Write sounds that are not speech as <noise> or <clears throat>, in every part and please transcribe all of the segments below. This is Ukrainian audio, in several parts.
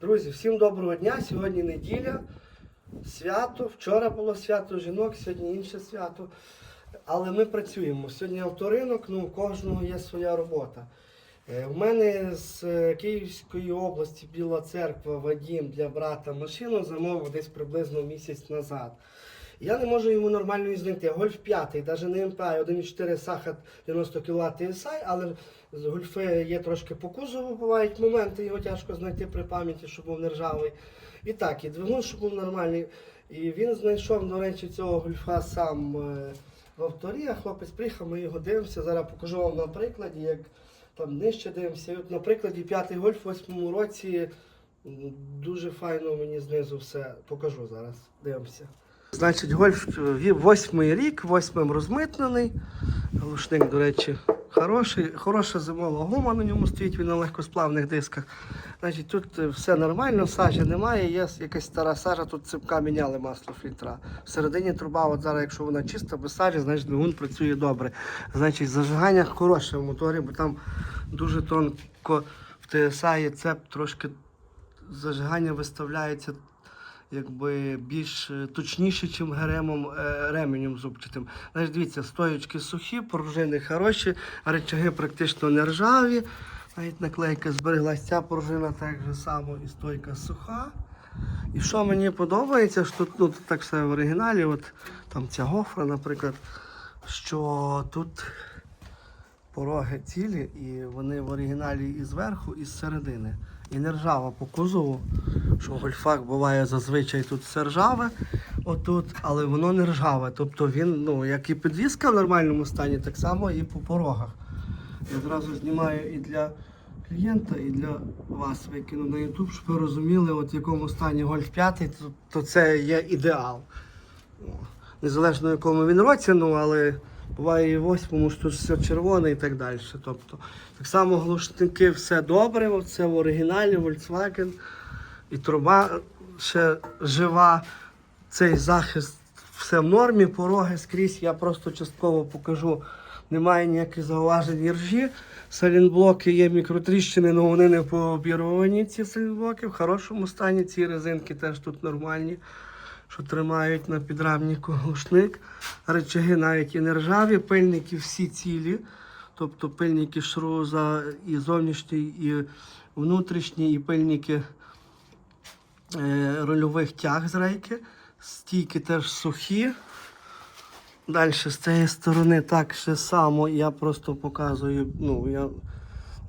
Друзі, всім доброго дня. Сьогодні неділя, свято. Вчора було свято жінок, сьогодні інше свято. Але ми працюємо. Сьогодні авторинок, ну у кожного є своя робота. Е, У мене з е, Київської області Біла церква Вадім для брата машину замовив десь приблизно місяць назад. Я не можу йому нормально знайти. Гольф 5, навіть не МПА, 1,4 Сахат 90 кВт TSI, але з гольфи є трошки по кузову, бувають моменти, його тяжко знайти при пам'яті, щоб був не ржавий. І так, і двигун, щоб був нормальний. І він знайшов, до речі, цього гольфа сам е, в авторі, а хлопець приїхав, ми його дивимося. Зараз покажу вам на прикладі, як там нижче дивимося. От на прикладі п'ятий гольф в восьмому році дуже файно мені знизу все покажу зараз. Дивимося. Значить, гольф е, восьмий рік, восьмим розмитнений. Глушник, до речі, хороший. Хороша зимова гума на ньому стоїть, він на легкосплавних дисках. Значить, тут е, все нормально, сажі немає, є якась стара сажа, тут ципка міняли масло фільтра. Всередині труба, от зараз, якщо вона чиста, без сажі, значить двигун працює добре. Значить, зажигання хороше в моторі, бо там дуже тонко в TSI цеп трошки зажигання виставляється якби більш е, точніше, ніж ГРМом, е, ременем зубчатим. Значить, дивіться, стоючки сухі, пружини хороші, речаги практично не ржаві. Навіть наклейка збереглась, ця пружина так же само і стойка суха. І що мені подобається, що тут ну, так все в оригіналі, от там ця гофра, наприклад, що тут пороги цілі, і вони в оригіналі і зверху, і зсередини. І не ржава по кузову, що в гольфах буває зазвичай тут все ржаве, отут, але воно не ржаве. Тобто він, ну, як і підвізка в нормальному стані, так само і по порогах. Я одразу знімаю і для клієнта, і для вас викину на YouTube, щоб ви розуміли, от в якому стані гольф 5, то, то це є ідеал. Незалежно якому він році, ну але буває і восьмому, що все червоне і так далі. Тобто, так само глушники все добре, це в оригіналі Volkswagen. І труба ще жива, цей захист все в нормі, пороги скрізь. Я просто частково покажу. Немає ніяких зауважень ржі. Салінблоки є мікротріщини, але вони не пообірвані, ці салінблоки. В хорошому стані ці резинки теж тут нормальні, що тримають на підрамнику глушник. Речаги навіть і не ржаві, пильники всі цілі. Тобто пильники шруза і зовнішній, і внутрішній, і пильники е, рольових тяг з рейки. Стійки теж сухі. Далі з цієї сторони так ще само. Я просто показую, ну я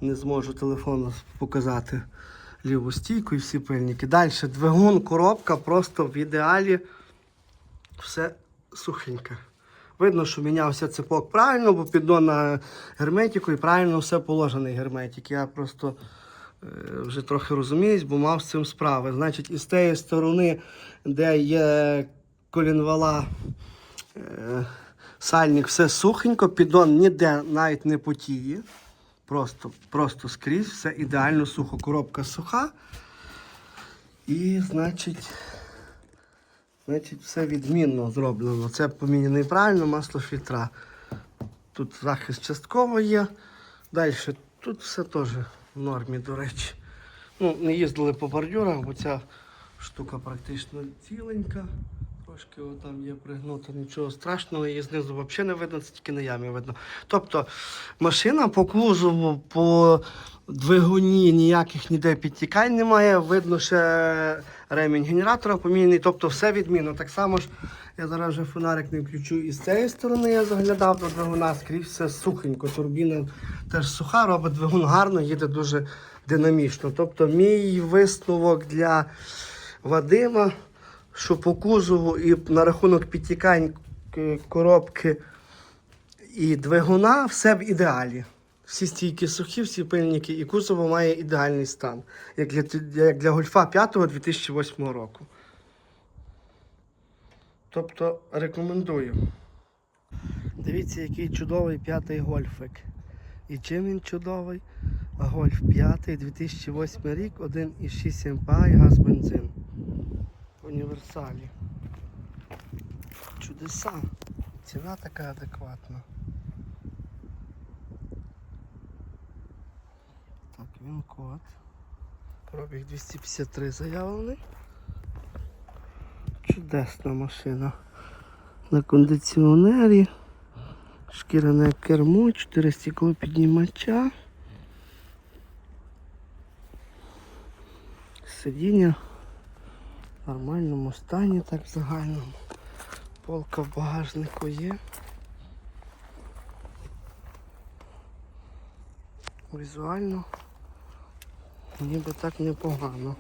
не зможу телефоном показати ліву стійку і всі пильники. Далі двигун, коробка просто в ідеалі все сухеньке. Видно, що мінявся цепок правильно, бо піддон на герметику і правильно все положений герметик. Я просто е, вже трохи розуміюсь, бо мав з цим справи. Значить, із тієї сторони, де є колінвала, е, сальник, все сухенько, піддон ніде навіть не потіє. Просто, просто скрізь, все ідеально сухо. Коробка суха. І, значить, значить, все відмінно зроблено. Це поміняне правильно масло фільтра. Тут захист частково є. Далі тут все теж в нормі, до речі. Ну, не їздили по бордюрах, бо ця штука практично ціленька. Трошки там є пригнута, нічого страшного, її знизу взагалі не видно, це тільки на ямі видно. Тобто машина по кузову, по двигуні ніяких ніде підтікань немає. Видно ще ремінь генератора поміняний, тобто все відмінно. Так само ж я зараз вже фонарик не включу і з цієї сторони я заглядав до двигуна, скрізь все сухенько. Турбіна теж суха, робить двигун гарно, їде дуже динамічно. Тобто мій висновок для Вадима, що по кузову і на рахунок підтікань коробки і двигуна все в ідеалі. Всі стійки сухі, всі пильники, і кузово має ідеальний стан, як для, як для гольфа 5 2008 року. Тобто рекомендую. Дивіться, який чудовий п'ятий гольфик. І чим він чудовий? Гольф 5 2008 рік, 1,6 МПА і газ бензин. Універсалі. Чудеса. Ціна така адекватна. Так, він код. Пробіг 253 заявлений. Чудесна машина. На кондиціонері. Шкіряне кермо, 4 стекло піднімача. Сидіння в нормальному стані, так в загальному. Полка в багажнику є. Візуально ніби так непогано.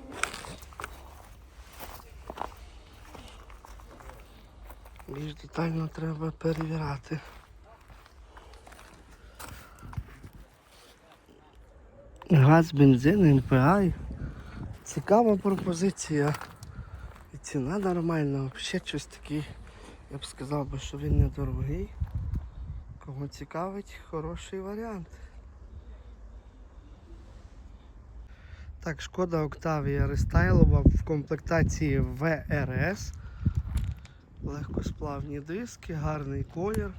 Більш детально треба перевіряти. Газ, бензин, МПА. Цікава пропозиція. Ціна нормальна. Взагалі щось такий, я б сказав би, що він недорогий. Кого цікавить, хороший варіант. Так, шкода Октавія рестайлова в комплектації ВРС. Легкосплавні диски, гарний колір.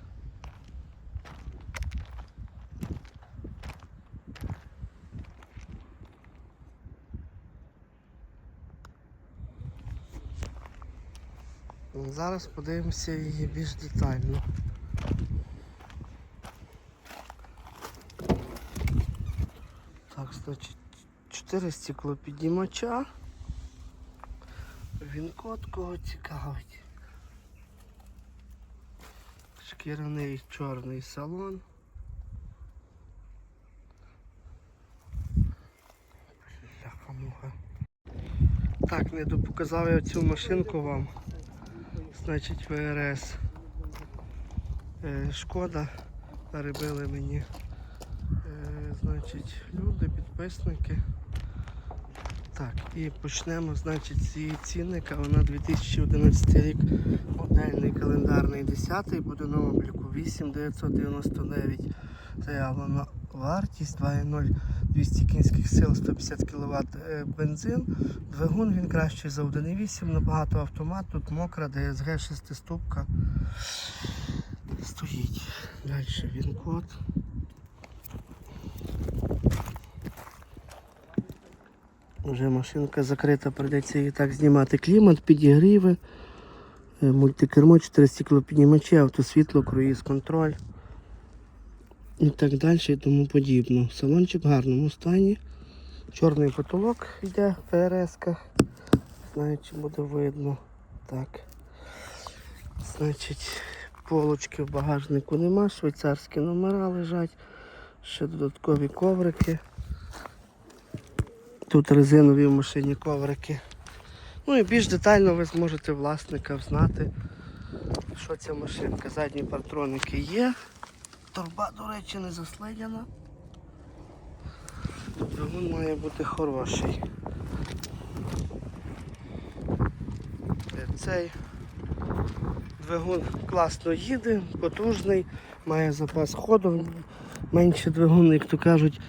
Зараз подивимося її більш детально. Так, значить, 4 стеклопіднімача. Він код кого цікавить. Шкіряний чорний салон. Так, не допоказав я цю машинку вам. Значить ВРС. Е, шкода перебили мені. Е, значить, люди, підписники. Так, і почнемо, значить, з її цінника. Вона 2011 рік, модельний календарний 10 буде на обліку 8999. Заявлена вартість 2.0 200 кінських сил, 150 кВт бензин. Двигун він кращий за 1.8, набагато автомат, тут мокра, ДСГ 6 ступка. Стоїть. Далі він код. Вже машинка закрита, прийдеться її так знімати. Клімат, підігріви, е, мультикермо, 4 стеклопіднімачі, автосвітло, круїз контроль і так далі і тому подібне. Салончик в гарному стані. Чорний потолок йде в ПРС-ках. Знаю, чи буде видно. Так. Значить, полочки в багажнику нема, швейцарські номера лежать, ще додаткові коврики. Тут резинові в машині коврики. Ну і більш детально ви зможете власника знати, що ця машинка. Задні партроники є. Торба, до речі, не заследяна. Двигун має бути хороший. Е, Цей двигун класно їде, потужний, має запас ходу, менше двигун, як то кажуть,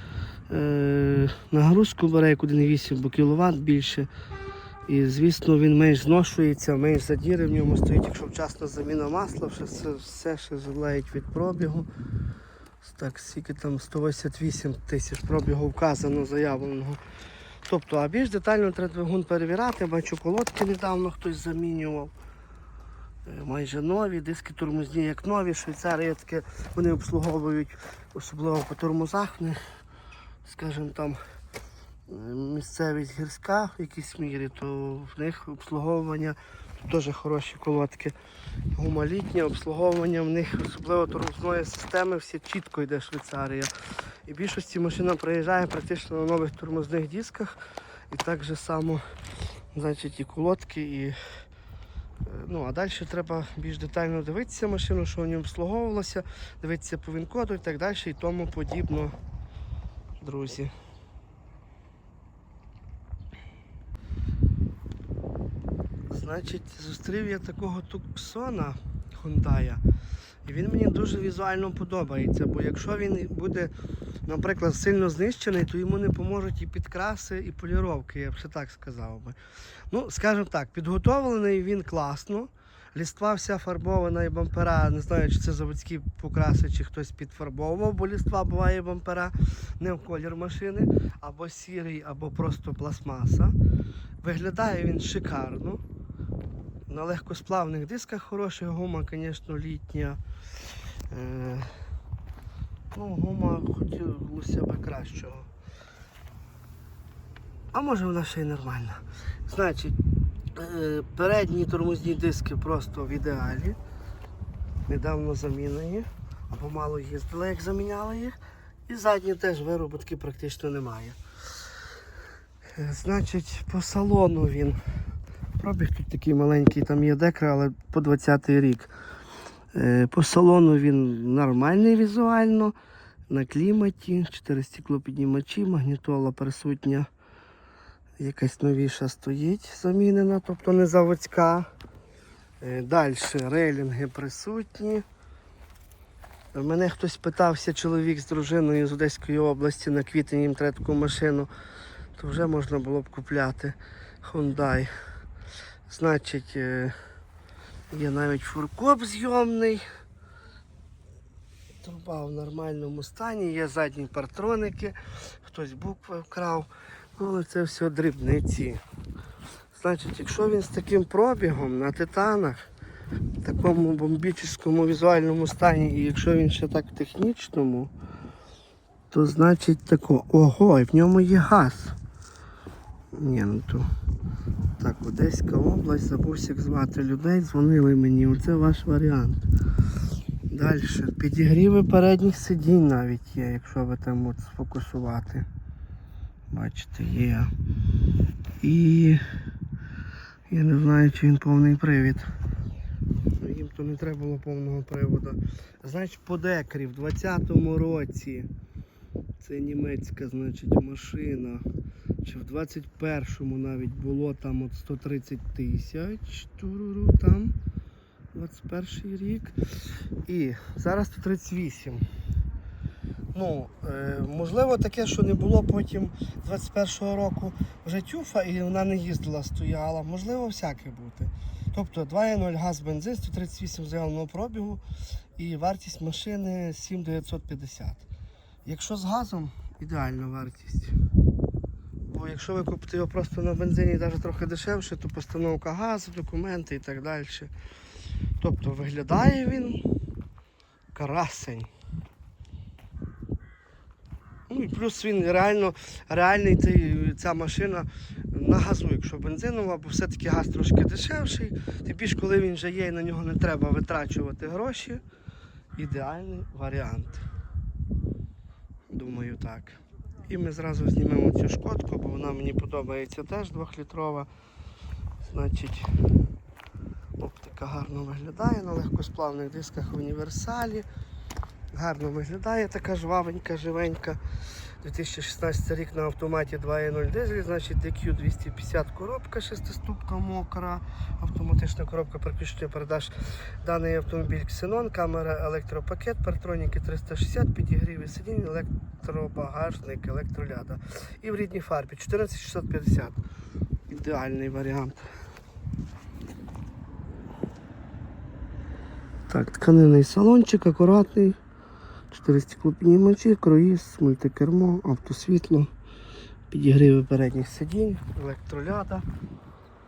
е, нагрузку бере як 1,8 бо кіловат більше. І звісно він менш зношується, менш задіри в ньому стоїть, якщо вчасно заміна масла, все, все, ще залеють від пробігу. Так, скільки там 188 тисяч пробігу вказано заявленого. Тобто, а більш детально треба двигун перевіряти, бачу колодки недавно хтось замінював. Е, Майже нові, диски тормозні як нові, Швейцарія таке, вони обслуговують, особливо по тормозах, в скажімо там, місцевість гірська в якійсь мірі, то в них обслуговування теж хороші колодки. Гумалітнє обслуговування в них, особливо тормозної системи, все чітко йде Швейцарія. І більшості машина приїжджає практично на нових тормозних дисках. І так же само значить, і колодки, і Е, Ну, а далі треба більш детально дивитися машину, що в ній обслуговувалося, дивитися по він-коду і так далі і тому подібно, друзі. Значить, зустрів я такого туксона Hyundai. І він мені дуже візуально подобається, бо якщо він буде, наприклад, сильно знищений, то йому не поможуть і підкраси, і поліровки, я б ще так сказав би. Ну, скажімо так, підготовлений він класно, Ліства вся фарбована і бампера. Не знаю, чи це заводські покраси, чи хтось підфарбовував, бо ліства буває бампера не в колір машини, або сірий, або просто пластмаса. Виглядає він шикарно. На легкосплавних дисках хороша гума, звісно, літня. Е, ну, гума хотілося б кращого. А може вона ще й нормальна. Значить, е, передні тормозні диски просто в ідеалі. Недавно замінені. Або мало їздили, як заміняли їх. І задні теж вироботки практично немає. Е, Значить, по салону він. Пробіг тут такий маленький, там є декра, але по 20-й рік. Е, По салону він нормальний візуально. На кліматі, 4 стеклопіднімачі, магнітола присутня. Якась новіша стоїть замінена, тобто не заводська. Далі рейлінги присутні. Мене хтось питався, чоловік з дружиною з Одеської області на квітень їм треба таку машину, то вже можна було б купляти Hyundai. Значить, е, є навіть фуркоп зйомний. Труба в нормальному стані, є задні партроники, хтось букви вкрав. Ну, але це все дрібниці. Значить, якщо він з таким пробігом на титанах, в такому бомбічному візуальному стані, і якщо він ще так технічному, то значить тако. Ого, і в ньому є газ. Ні, ну то. Так, Одеська область, забувся як звати людей, дзвонили мені, оце ваш варіант. Далі. Підігріви передніх сидінь навіть є, якщо ви там от сфокусувати. Бачите, є. І я не знаю, чи він повний привід. Ну, Їм то не треба було повного приводу. Значить, по декрі в 20-му році це німецька значить, машина. Чи в 21-му навіть було там от 130 тисяч. Туруру там. 21 рік. І зараз 138. Ну, е, можливо, таке, що не було потім 21-го року вже тюфа і вона не їздила, стояла. Можливо, всяке бути. Тобто 2.0 газ бензин, 138 заявленого пробігу і вартість машини 7950. Якщо з газом, ідеальна вартість. Бо якщо ви купите його просто на бензині навіть трохи дешевше, то постановка газу, документи і так далі. Тобто виглядає він красень. Ну і плюс він реально реальний ця машина на газу, якщо бензинова, бо все-таки газ трошки дешевший. Тим більше, коли він вже є і на нього не треба витрачувати гроші. Ідеальний варіант. Думаю так. І ми зразу знімемо цю шкодку, бо вона мені подобається теж двохлітрова. Значить, оптика гарно виглядає на легкосплавних дисках в універсалі. Гарно виглядає така жвавенька, живенька. 2016 рік на автоматі 2.0 дизель, значить DQ 250 коробка, шестиступка мокра, автоматична коробка переключення передач. Даний автомобіль Xenon, камера, електропакет, партроніки 360, підігріві сидінь, електробагажник, електроляда. І в рідній фарбі 14650. Ідеальний варіант. Так, тканинний салончик, акуратний. 4 стеклопіднімачі, круїз, мультикермо, автосвітло, підігріви передніх сидінь, електроляда,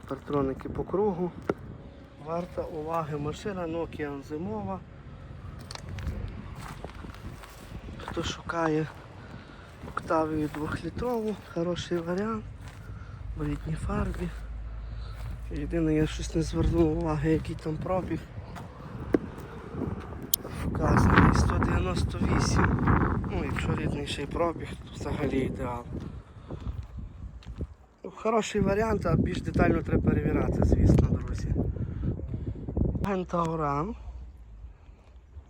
партроники по кругу. Варта уваги машина Nokia зимова. Хто шукає Октавію 2-літрову, хороший варіант в літній фарбі. Єдине, я щось не звернув уваги, який там пробіг. 198. Ну, якщо рідний ще пробіг, то взагалі ідеал. Ну, хороший варіант, а більш детально треба перевіряти, звісно, друзі. Гентауран.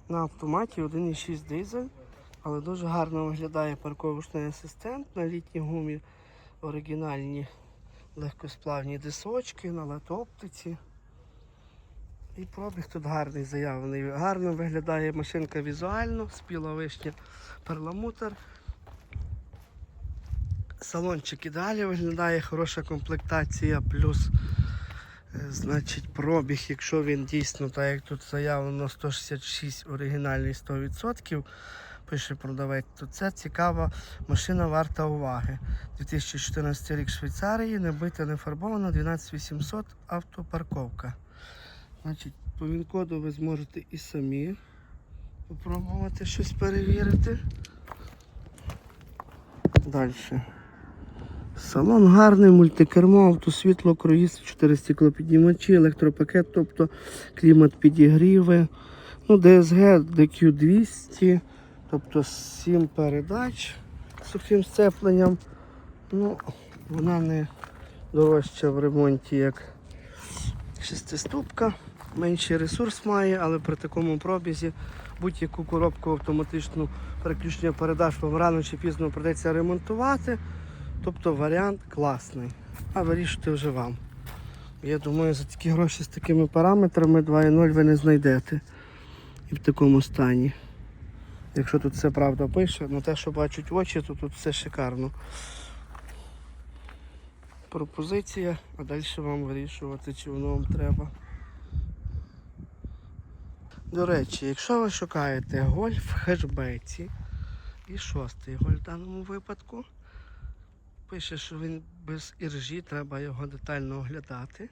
На автоматі 1,6 дизель, але дуже гарно виглядає парковочний асистент на літній гумі. Оригінальні легкосплавні дисочки на летоптиці. І пробіг тут гарний заявлений. Гарно виглядає машинка візуально, спіла вишня перламутр. Салончик ідеалі виглядає, хороша комплектація, плюс Е, Значить, пробіг, якщо він дійсно, так як тут заявлено 166 оригінальний 100%, пише продавець, то це цікава машина варта уваги. 2014 рік Швейцарії, не бита, не фарбована, 12800 автопарковка. Значить, по він-коду ви зможете і самі попробувати щось перевірити. Далі. Салон гарний, мультикермо, автосвітло, круїз, 4 стеклопіднімачі, електропакет, тобто клімат підігріви. Ну, DSG, DQ200, тобто 7 передач з сухим сцепленням. Ну, вона не дорожча в ремонті, як шестиступка. Менший ресурс має, але при такому пробізі будь-яку коробку автоматичну переключення передач вам рано чи пізно придеться ремонтувати. Тобто варіант класний. А вирішуйте вже вам. Я думаю, за такі гроші з такими параметрами 2.0 ви не знайдете. І в такому стані. Якщо тут все правда пише, ну те, що бачать очі, то тут все шикарно. Пропозиція, а далі вам вирішувати, чи воно вам треба. До речі, якщо ви шукаєте гольф в хешбеці і шостий гольф в даному випадку, пише, що він без іржі, треба його детально оглядати.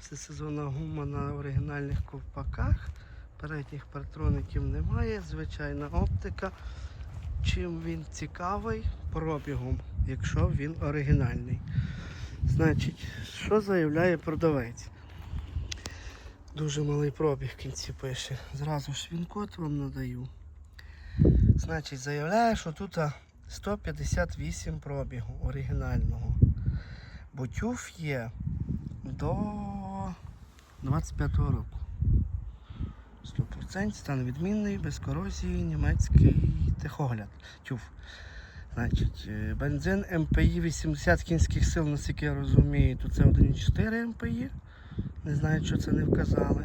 Всесезонна гума на оригінальних ковпаках, передніх партроників немає, звичайна оптика. Чим він цікавий пробігом, якщо він оригінальний. Значить, що заявляє продавець? Дуже малий пробіг в кінці пише. Зразу ж він код вам надаю. Значить, заявляє, що тут 158 пробігу оригінального. Бо тюф є до 25-го року. 100% стан відмінний, без корозії, німецький техогляд. Тюф. Значить, е, бензин МПІ 80 кінських сил, наскільки я розумію, то це 1,4 МПІ. Не знаю, що це не вказали.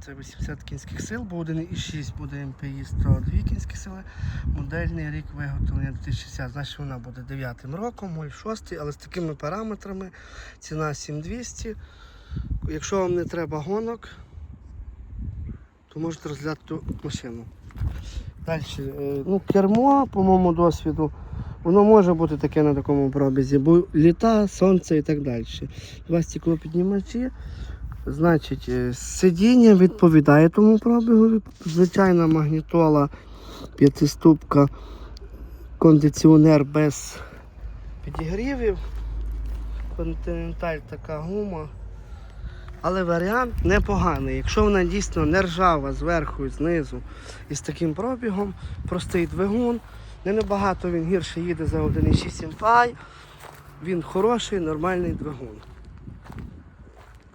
Це 80 кінських сил, бо 1,6 буде МПІ 102 кінські сили. Модельний рік виготовлення 2060. Значить вона буде 9 роком, 06, але з такими параметрами. Ціна 7200. Якщо вам не треба гонок, то можете розглядати машину. Далі, ну, кермо, по моєму досвіду, воно може бути таке на такому пробізі, бо літа, сонце і так далі. Два стеклопіднімачі. Значить, е, сидіння відповідає тому пробігу. Звичайна магнітола, п'ятиступка, кондиціонер без підігрівів. Континенталь така гума. Але варіант непоганий. Якщо вона дійсно не ржава зверху і знизу і з таким пробігом, простий двигун, не набагато він гірше їде за 1,6 MPI, він хороший, нормальний двигун.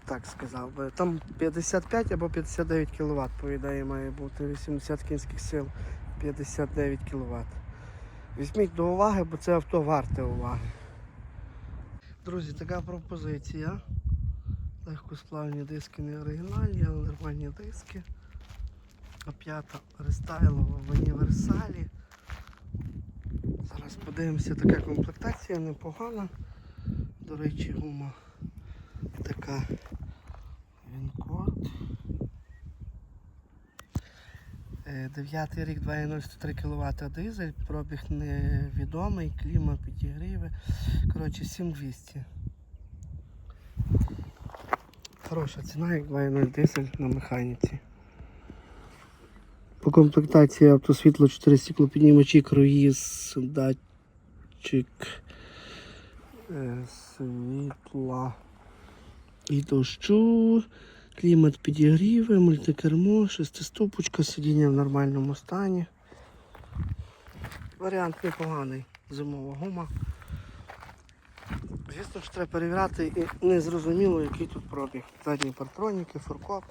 Так сказав би. Там 55 або 59 кВт, по ідеї, має бути 80 кінських сил, 59 кВт. Візьміть до уваги, бо це авто варте уваги. Друзі, така пропозиція. Легкосплавні диски не оригінальні, але нормальні диски. А п'ята рестайлова в універсалі. Зараз подивимося, така комплектація непогана. До речі, гума така він-код. Е, Дев'ятий рік 2,03 кВт дизель, пробіг невідомий, кліма підігріви. Коротше, 7200. Хороша ціна, як 2.0 дизель на механіці. По комплектації автосвітло 4 стеклопіднімачі, круїз, датчик е, світла і дощу, клімат підігріви, мультикермо, шестиступочка, сидіння в нормальному стані. Варіант непоганий, зимова гума. Звісно, що треба перевіряти і не зрозуміло, який тут пробіг. Задні партроніки, фуркоп.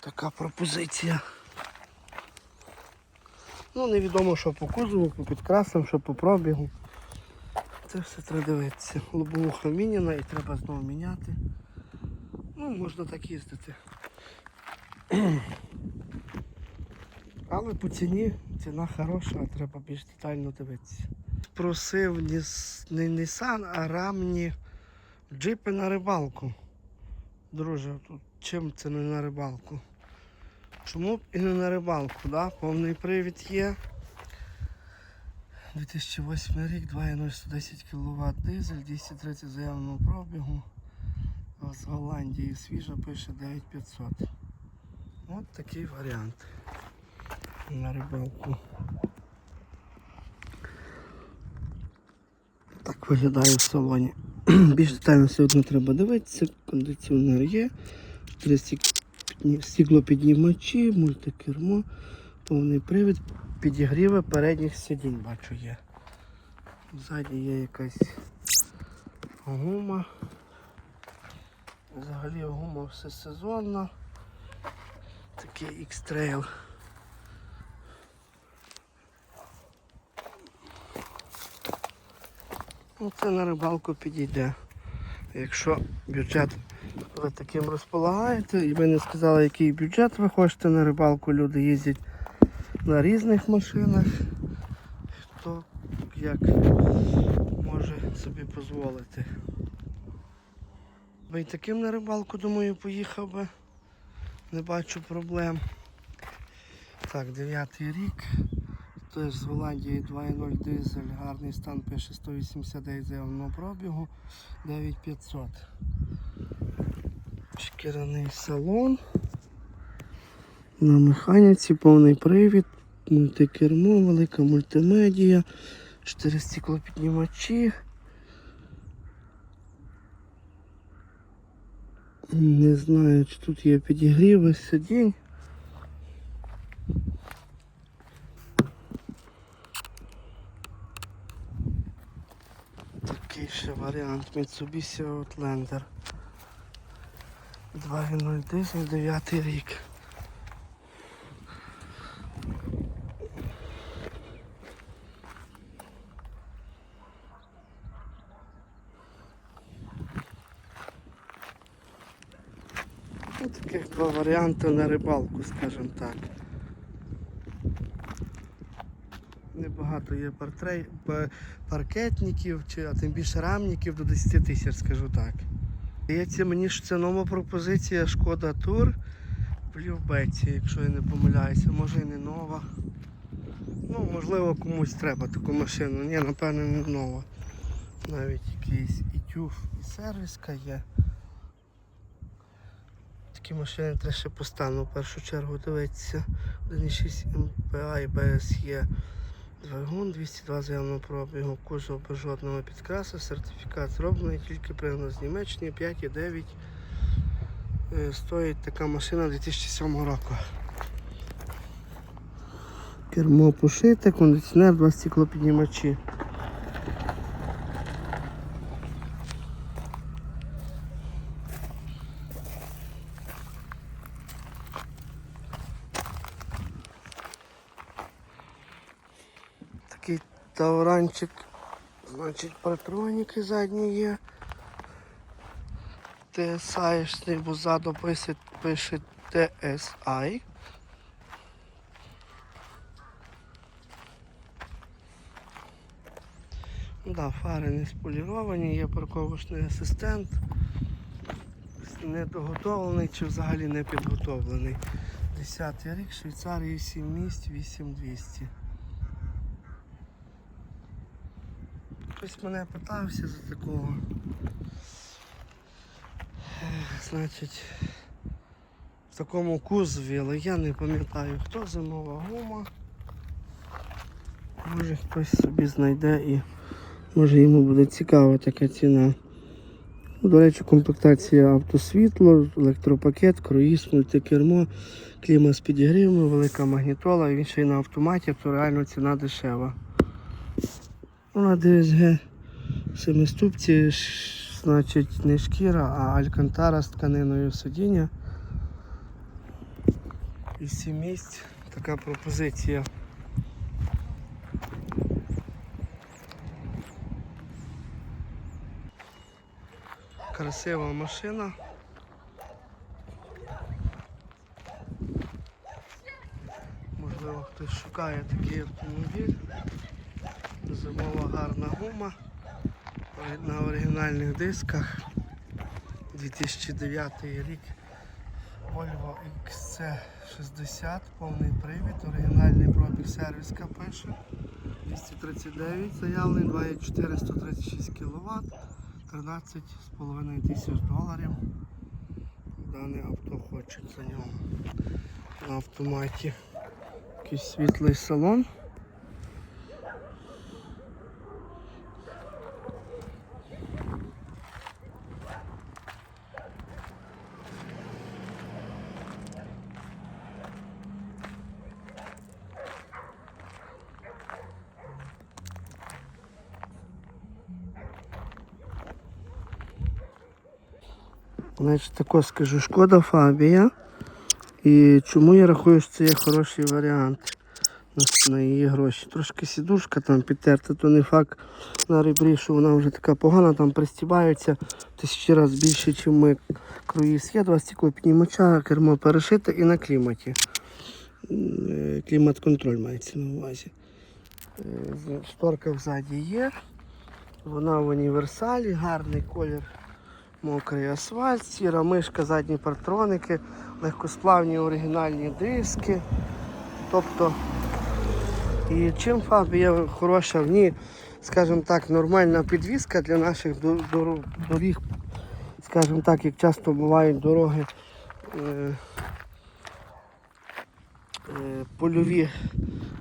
Така пропозиція. Ну, невідомо, що по кузову, по підкрасам, що по пробігу. Це все треба дивитися. Лобовуха міняна і треба знову міняти. Ну, можна так їздити. <clears throat> Але по ціні ціна хороша, треба більш детально дивитися. Просив ніс- не Nissan, а рамні джипи на рибалку. Друже, тут чим це не на рибалку? Чому б і не на рибалку, да? Повний привід є. 2008 рік, 2.0 110 кВт дизель, 230 заявленого пробігу. З Голландії свіжа пише 9500. От такий варіант на рибалку. Так виглядає в салоні. <clears throat> Більш детально все одно треба дивитися. Кондиціонер є. Стіклопіднімачі, мультикермо, повний привід, підігріви передніх сидінь бачу є. Ззаді є якась гума. Взагалі гума все сезонна. Такий X-Trail. Ну, це на рибалку підійде. Якщо бюджет ви таким розполагаєте, і ви не сказали, який бюджет ви хочете на рибалку, люди їздять на різних машинах, хто як може собі дозволити. Би й таким на рибалку, думаю, поїхав би. Не бачу проблем. Так, дев'ятий рік. Теж з Голландії 2.0 дизель, гарний стан пише 189 заявленого пробігу, 9500. Шкіряний салон. На механіці повний привід, мультикермо, велика мультимедія, 4 стеклопіднімачі. Не знаю, чи тут є підігріви сидінь. Такий ще варіант Mitsubishi Outlander. 2.0 дизель, 9 рік. Таких два варіанти на рибалку, скажімо так. Небагато є портрей, па- паркетників, чи, а тим більше рамників до 10 тисяч, скажу так. Здається мені, що це нова пропозиція Шкода Тур в Лівбеці, якщо я не помиляюся, може і не нова. Ну, можливо, комусь треба таку машину. Ні, напевно, не нова. Навіть якийсь і тюф, і сервіска є. Такі машини треба ще по стану в першу чергу дивитися. 1,6 МПА і БС. Двигун 202 заявного пробігу, кузов без жодного підкрасу, сертифікат зроблений, тільки пригнано з Німеччини 5,9. Е, Стоїть така машина 2007 року. Кермо пошите, кондиціонер, два стеклопіднімачі. Такий значить патроніки задні є. TSI, бо ззаду пише, пише TSI. Да, фари не споліровані, є парковочний асистент. Недоготовлений чи взагалі не підготовлений. 10 рік, Швейцарії 7 місць, 8200. Хтось мене питався за такого. Значить, в такому кузові, але я не пам'ятаю, хто зимова гума. Може хтось собі знайде і може йому буде цікава така ціна. Ну, До речі, комплектація автосвітло, електропакет, круїз, мультикермо, кліма з підігрівами, велика магнітола, він ще й на автоматі, то реально ціна дешева. Ну, на DSG семиступці, значить, не шкіра, а алькантара з тканиною сидіння. І сім місць така пропозиція. Красива машина. Можливо, хтось шукає такий автомобіль. Гума на оригінальних дисках. 2009 рік. Volvo XC60, повний привід, оригінальний пробіг сервіска пише. 239 заявлений, 2,4 136 кВт, 13,5 тисяч доларів. Дане авто хоче за нього. На автоматі. Якийсь світлий салон. Значить, тако скажу, шкода Фабія. І чому я рахую, що це є хороший варіант на, її гроші. Трошки сідушка там підтерта, то не факт на ребрі, що вона вже така погана, там пристібається тисячі разів більше, ніж ми круїз є, два стекло піднімача, кермо перешите і на кліматі. Е, Клімат-контроль мається на увазі. Е, Шторка взаді є. Вона в універсалі, гарний колір мокрий асфальт, сіра мишка, задні партроники, легкосплавні оригінальні диски. Тобто, і чим Фабія хороша, в ній, скажімо так, нормальна підвізка для наших доріг, скажімо так, як часто бувають дороги е, польові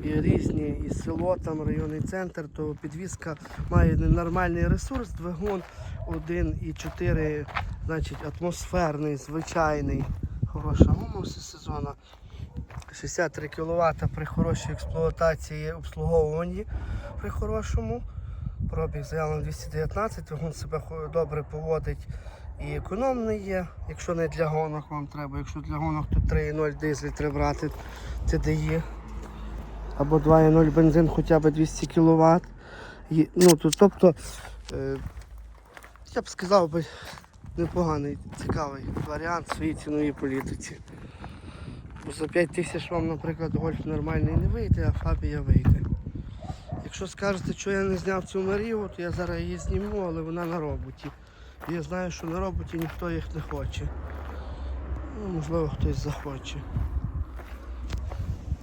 і різні, і село, там районний центр, то підвізка має нормальний ресурс, двигун 1,4, значить атмосферний, звичайний, хороша гума все сезону. 63 кВт при хорошій експлуатації обслуговуванні при хорошому. Пробіг заявлено 219, двигун себе добре поводить і економний є. Якщо не для гонок вам треба, якщо для гонок, то 3,0 дизель треба брати TDI. Або 2,0 бензин хоча б 200 кВт. І, ну, то, тобто, е, я б сказав би, непоганий, цікавий варіант в своїй ціновій політиці. Бо за 5 тисяч вам, наприклад, гольф нормальний не вийде, а фабія вийде. Якщо скажете, що я не зняв цю Марію, то я зараз її зніму, але вона на роботі. Я знаю, що на роботі ніхто їх не хоче. Ну, можливо, хтось захоче.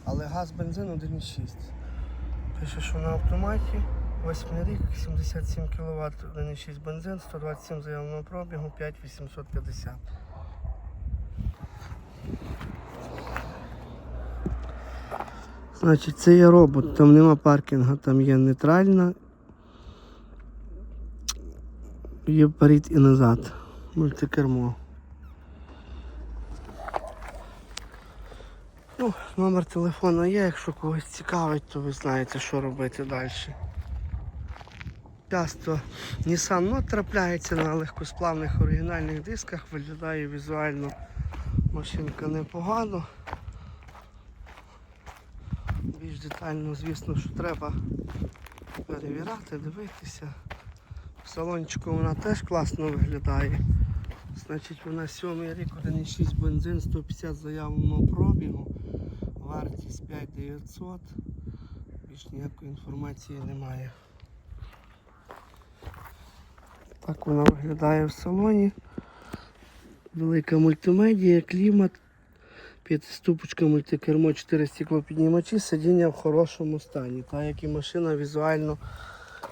Але газ бензин 1,6. Пише, що на автоматі 8 рік, 77 кВт, 1,6 бензин, 127 заявленого пробігу, 5850. Значить, це є робот, там нема паркінга, там є нейтральна. Є вперед і назад. Мультикермо. Ну, номер телефону є, якщо когось цікавить, то ви знаєте, що робити далі. Часто Nissan Note трапляється на легкосплавних оригінальних дисках, виглядає візуально машинка непогано. Більш детально, звісно, що треба перевіряти, дивитися. В салончику вона теж класно виглядає. Значить, вона 7 рік, 1,6 бензин, 150 заявленого пробігу, вартість 5900. Більш ніякої інформації немає. Так вона виглядає в салоні. Велика мультимедія, клімат, п'ятиступочка мультикермо, 4 стеклопіднімачі, сидіння в хорошому стані. Та як і машина візуально,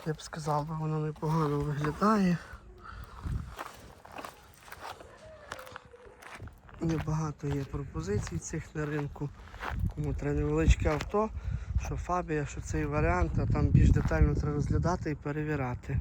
я б сказав, воно непогано виглядає. Небагато є пропозицій цих на ринку. Кому треба невеличке авто, що Фабія, що цей варіант, а там більш детально треба розглядати і перевіряти.